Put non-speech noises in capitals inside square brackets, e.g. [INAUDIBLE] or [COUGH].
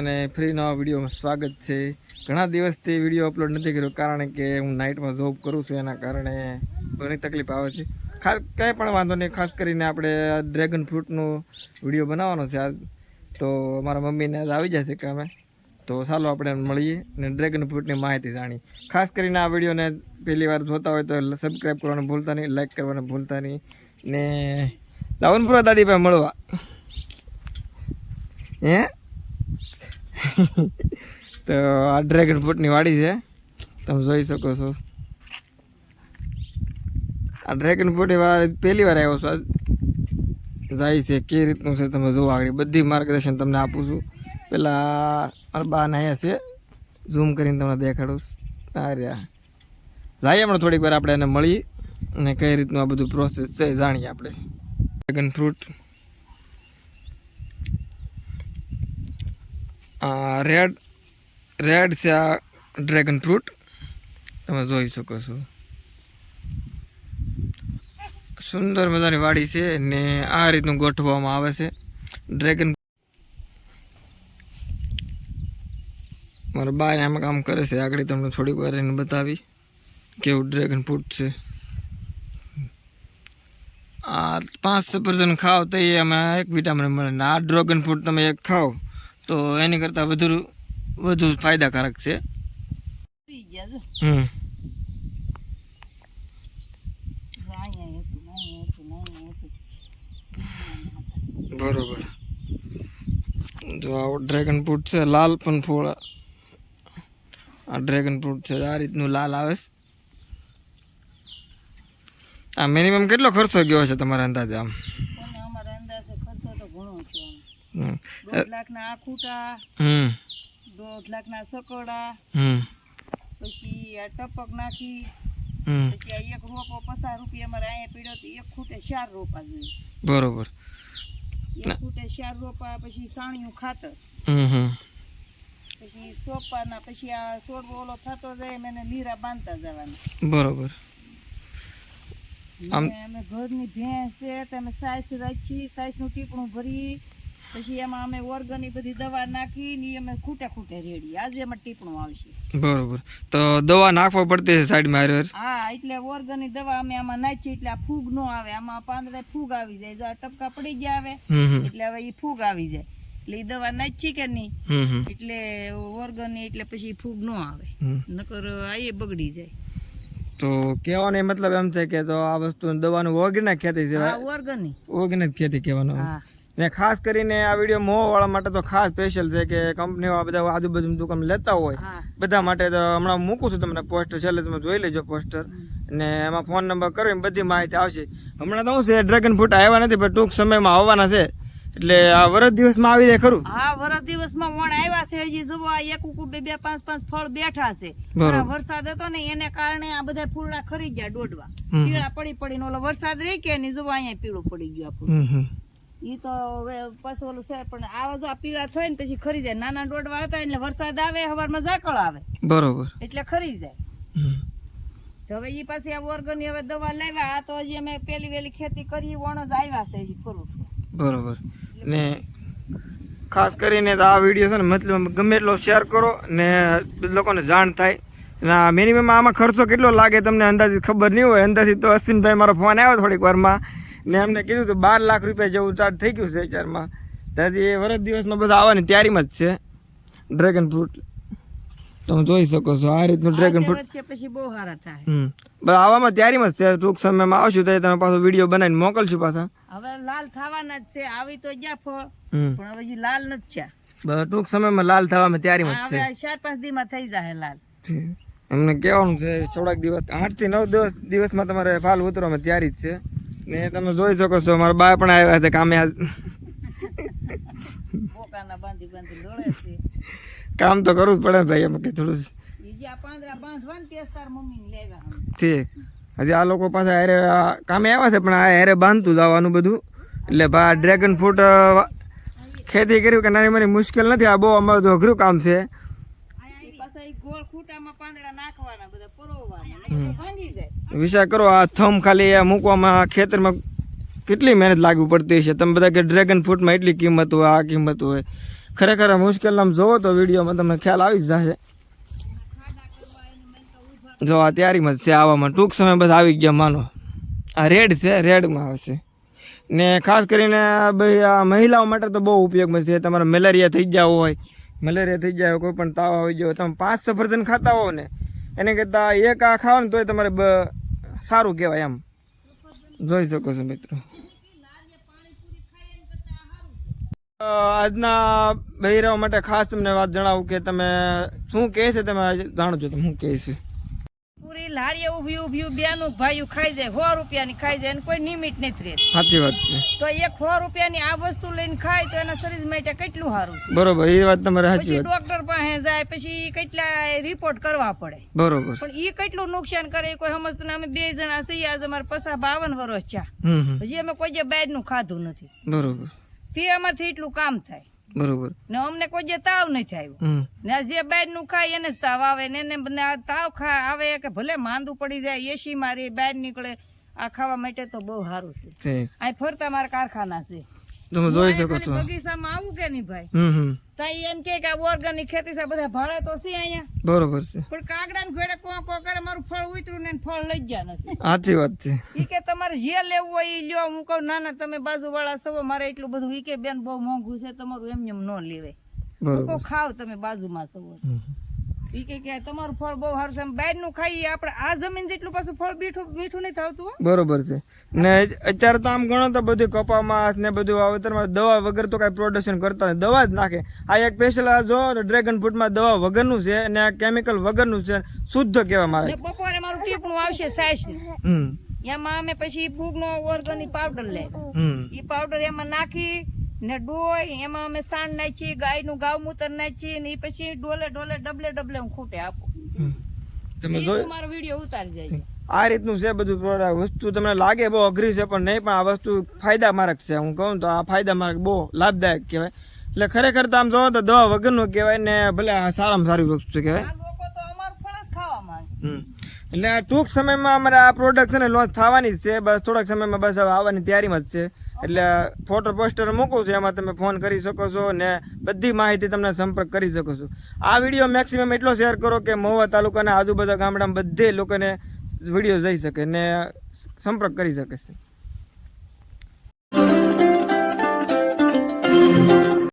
બધાને ફ્રી નવા વિડીયોમાં સ્વાગત છે. ઘણા દિવસથી વીડિયો અપલોડ નથી કર્યો કારણ કે હું નાઇટમાં જોબ કરું છું, એના કારણે ઘણી તકલીફ આવે છે. ખાસ કંઈ પણ વાંધો નહીં, ખાસ કરીને આપણે ડ્રેગન ફ્રૂટનો વીડિયો બનાવવાનો છે આજ. તો મારા મમ્મીને આજ આવી જશે કામે. તો ચાલો આપણે મળીએ અને ડ્રેગન ફ્રૂટની માહિતી જાણીએ. ખાસ કરીને આ વિડીયોને પહેલી વાર જોતા હોય તો સબસ્ક્રાઈબ કરવાનું ભૂલતા નહીં લાઈક કરવાનું ભૂલતા નહીં. ને દાવનપુરા દાદીભાઈ મળવા. હે? [LAUGHS] તો આ ડ્રેગન ફ્રૂટની વાડી છે. તમે જોઈ શકો છો. આ ડ્રેગન ફ્રૂટની વાડી પહેલી વાર આવ્યો છું. જાય છે કે રીતનું છે તમે જોવા આગળ. બધી માર્ગદર્શન તમને આપું છું. પેલા મારા બા અહીંયા છે. ઝૂમ કરીને તમને દેખાડું આ રહ્યા. જાય હમણાં થોડીક વાર આપણે એને મળી અને કઈ રીતનું આ બધું પ્રોસેસ છે જાણીએ આપણે. ડ્રેગન ફ્રૂટ રેડ રેડ છે આ ડ્રેગન ફ્રૂટ. તમે જોઈ શકો છો. સુંદર મજાની વાડી છે ને આ રીતનું ગોઠવવામાં આવે છે. ડ્રેગન મારા બા આમાં કામ કરે છે. આગળ તમને થોડીક વાર એને બતાવી કેવું ડ્રેગન ફ્રૂટ છે. આ પાંચ સફરજન ખાવ તો એ એમાં એક વિટામિન મળે ને આ ડ્રેગન ફ્રૂટ તમે એક ખાઓ તો એની કરતાં વધુ વધુ ફાયદાકારક છે. હમ. બરોબર. જો આ ડ્રેગન ફ્રૂટ છે, લાલ પણ ફૂલ. આ ડ્રેગન ફ્રૂટ છે, આ રીતનું લાલ આવે આ મિનિમમ કેટલો ખર્ચો ગયો છે તમારા અંદાજે આમ અને અમારા અંદાજે ખર્ચો તો ઘણો છે આમ. હમ દોઢ લાખના આખુટા હમ. દોઢ લાખના સકોડા હમ. પછી આ ટપક નાખી પછી આ એક રોપો પચાસ રૂપિયા અમારે અહીંયા પીડ્યો તો એક ખૂટે ચાર રોપા જોઈએ. બરોબર. એક ખૂટે ચાર રોપા પછી સાણિયું ખાતર. પછી સોપાના પછી આ સોડવો ઓલો થતો જાય એને લીરા બાંધતા જવાના. બરોબર. અમે ઘરની ભેંસ છે તમે સાસ રાખી સાઈસનું ટીપણું ભરી પછી એમાં અમે ઓર્ગન બધી દવા નાખી ને અમે ખૂટે ખૂટે રેડી. આજે એમાં ટીપણું આવશે. બરોબર. તો દવા નાખવા પડતી છે સાઈડમાં હારે? હા એટલે ઓર્ગનની દવા અમે આમાં નાખી એટલે આ ફૂગ નો આવે. આમાં પાંદડે ફૂગ આવી જાય. જો ટપકા પડી ગયા આવે એટલે હવે ઈ ફૂગ આવી જાય. એટલે ઈ દવા નાખી કે નહીં? એટલે ઓર્ગનની એટલે પછી ફૂગ નો આવે. નકર આ બગડી જાય. તો કહેવાનો એ મતલબ એમ છે કે તો આ વસ્તુ દવાનું ઓર્ગેનિક ખેતી છે ઓર્ગેનિક ખેતી કહેવાનું ને ખાસ કરીને આ વીડિયો મોહ વાળા માટે તો ખાસ સ્પેશિયલ છે કે કંપનીઓ આ બધા આજુબાજુ દુકાન લેતા હોય બધા માટે તો હમણાં મૂકું છું તમને પોસ્ટર છેલ્લે તમે જોઈ લેજો પોસ્ટર ને એમાં ફોન નંબર કરો એમ બધી માહિતી આવશે. હમણાં તો શું છે ડ્રેગન ફ્રૂટ આવ્યા નથી પણ ટૂંક સમયમાં આવવાના છે. એટલે આ વરસ દિવસમાં આવી જાય ખરું. હા વરસ દિવસમાં વણ આવ્યા છે હજી જુઓ આ એક ઉકુ બે બે પાંચ પાંચ ફળ બેઠા છે. વરસાદ હતો ને એને કારણે આ બધા ફૂલડા ખરી ગયા દોડવા. પીળા પડી પડીને ઓલો વરસાદ રહી કે નહીં જુઓ અહીંયા પીળું પડી ગયું આપણું ઈ તો હવે પાછું ઓલું છે પણ આવા જો આ પીળા થાય ને પછી ખરી જાય. નાના ડોડવા હતા એટલે વરસાદ આવે હવારમાં ઝાકળ આવે. બરોબર. એટલે ખરી જાય. તો હવે ઈ પાછી આ ઓર્ગન હવે દવા લાવ્યા. આ તો હજી અમે પેલી વેલી ખેતી કરી વણ જ આવ્યા છે હજી ફરું બરોબર. ને ખાસ કરીને તો આ વીડિયો છે ને મતલબ ગમે એટલો શેર કરો ને લોકોને જાણ થાય. ના મિનિમમ આમાં ખર્ચો કેટલો લાગે તમને અંદાજિત ખબર નહીં હોય. અંદાજિત તો અશ્વિનભાઈ મારો ફોન આવ્યો થોડીક વારમાં. ને એમને કીધું તો બાર લાખ રૂપિયા જેવું સ્ટાર્ટ થઈ ગયું છે વિચારમાં ત્યાંથી એ વરસ દિવસમાં બધા આવવાની તૈયારીમાં જ છે. ડ્રેગન ફ્રૂટ તમે જોઈ શકો છો આ રીતનું ડ્રેગન ફ્રૂટ છે પછી બહુ સારા થાય. હમ. બસ આવવામાં તૈયારીમાં છે. ટૂંક સમયમાં આવશું તો તમે પાછો વીડિયો બનાવીને મોકલશું પાછા. હવે લાલ થવાના જ છે. આવી તો ગયા ફળ. પણ હવે લાલ નથી છે બસ ટૂંક સમયમાં લાલ થવામાં તૈયારીમાં જ છે. હવે ચાર પાંચ દિવસમાં થઈ જાય લાલ. એમને કહેવાનું છે થોડાક દિવસ આઠથી નવ દિવસ દિવસમાં તમારે ફાલ ઉતરવામાં તૈયારી જ છે. ને તમે જોઈ શકો છો મારા બા પણ આવ્યા છે કામે આજ કામ તો કરવું જ પડે ભાઈ એમ કે થોડું. ઠીક. હજી આ લોકો પાછા હારે કામે આવ્યા છે પણ આ હારે બાંધતું જવાનું બધું. એટલે ભા ડ્રેગન ફ્રૂટ ખેતી કર્યું કે નાની મારી મુશ્કેલ નથી આ બહુ અમારું તો અઘરું કામ છે. ઈ પાંદડા નાખવાના બધા પરોવવાના. ભાંગી જાય. વિચાર કરો આ થમ ખાલી આ મૂકવામાં ખેતરમાં કેટલી મહેનત લાગવી પડતી છે તમે બધા કે ડ્રેગન ફ્રૂટમાં એટલી કિંમત હોય આ કિંમત હોય. ખરેખર મુશ્કેલ આમ જોવો તો વિડીયોમાં તમને ખ્યાલ આવી જ જશે. જો આ તૈયારીમાં છે આવવામાં ટૂંક સમય બસ આવી ગયા માનો. આ રેડ છે રેડમાં આવશે. ને ખાસ કરીને ભાઈ આ મહિલાઓ માટે તો બહુ ઉપયોગમાં છે. તમારે મેલેરિયા થઈ ગયા હોય મેલેરિયા થઈ જાય કોઈ પણ તાવ આવી ગયો તમે પાંચ સફરજન ખાતા હો ને, એને કરતાં એક આ ખાવ ને તોય તમારે સારું કહેવાય એમ. જોઈ શકો છો મિત્રો. આજના બહેરાઓ માટે ખાસ તમને વાત જણાવું કે તમે શું કહે છે તમે? જાણો છો શું કહે છે? પૂરી લારીએ ઊભી ઊભી બેનું ભાઈ ખાઈ જાય સો રૂપિયાની ખાઈ જાય કોઈ નિમિત નથી રહે સાચી વાત છે. તો એક સો રૂપિયાની આ વસ્તુ લઈને ખાય તો એના શરીર માટે કેટલું સારું છે? બરોબર એ વાત તમારે સાચી વાત. ડોક્ટર પાસે જાય પછી કેટલા રિપોર્ટ કરવા પડે. બરોબર. પણ એ કેટલું નુકસાન કરે કોઈ સમજતું. અમે બે જણા છીએ આજે અમારે પસા બાવન વર્ષ છે હજી અમે કોઈ જે બહારનું ખાધું નથી. બરોબર. તે અમારથી એટલું કામ થાય. બરોબર. ને અમને કોઈ જે તાવ નથી આવ્યો. ને જે જે બહારનું ખાય એને જ તાવ આવે ને એને તાવ ખા આવે કે ભલે માંદું પડી જાય એસી મારી બહાર નીકળે આ ખાવા માટે તો બહુ સારું છે. અહીં ફરતા મારા કારખાના છે. તમે જોઈ શકો છો. બગીચામાં આવું કે નહીં ભાઈ? હમ હમ. ત્યાં એમ કે આ ઓર્ગેનિક ખેતી છે બધા ભાડે તો છે અહીંયા. બરોબર છે. પણ કાગડા ને ઘોડે કો કો કરે મારું ફળ ઉતર્યું ને ફળ લઈ ગયા નથી. સાચી વાત છે. ઈ કે તમારે જે લેવું હોય ઈ લ્યો હું કહું ના ના તમે બાજુ વાળા છો મારે એટલું બધું. ઈ કે બેન બહુ મોંઘું છે તમારું એમ એમ ન લેવાય. બરોબર. ખાવ તમે બાજુમાં છો. હમ. ઈ કે કે તમારું ફળ બહુ સારું છે. બહારનું ખાઈએ આપણે. આ જમીન જેટલું પાછું ફળ મીઠું મીઠું નહીં થતું બરોબર છે. ને અત્યારે તો આમ ગણો તો બધું કપામાં ને બધું વાવેતરમાં દવા વગર તો કાંઈ પ્રોડક્શન કરતા નથી દવા જ નાખે. આ એક સ્પેશિયલ આ જો ડ્રેગન ફ્રૂટમાં દવા વગરનું છે અને આ કેમિકલ વગરનું છે શુદ્ધ કહેવામાં ને આવે બપોરે મારું ટીપણું આવશે હમ. એમાં અમે પછી ફૂગનો ઓર્ગેનિક પાવડર લે. એ પાવડર એમાં નાખી ને ડોય એમાં અમે સાંડ નાખી ગાયનું ગાવમૂત્ર નાખી ને પછી ડોલે ડોલે ડબલે ડબલે હું ખૂટે આપું. તમે મારો વીડિયો ઉતારી જાય આ રીતનું છે બધું પ્રોડક્ટ વસ્તુ તમને લાગે બહુ અઘરી છે પણ નહીં પણ આ વસ્તુ ફાયદામારક છે. હું કહું તો આ ફાયદામારક બહુ લાભદાયક કહેવાય. એટલે ખરેખર તો આમ જોવો તો દવા વગરનું કહેવાય ને ભલે આ સારામાં સારી વસ્તુ કહેવાય. માંગે. હમ. એટલે ટૂંક સમયમાં અમારે આ પ્રોડક્ટ છે ને લોન્ચ થવાની જ છે. બસ થોડાક સમયમાં બસ હવે આવવાની તૈયારીમાં જ છે. એટલે ફોટો પોસ્ટર મૂકું છું, એમાં તમે ફોન કરી શકો છો ને બધી માહિતી તમને સંપર્ક કરી શકો છો. આ વીડિયો મેક્સિમમ એટલો શેર કરો કે મહુવા તાલુકાના આજુબાજુ ગામડામાં બધે લોકોને વીડિયો જઈ શકે ને સંપર્ક કરી શકે છે.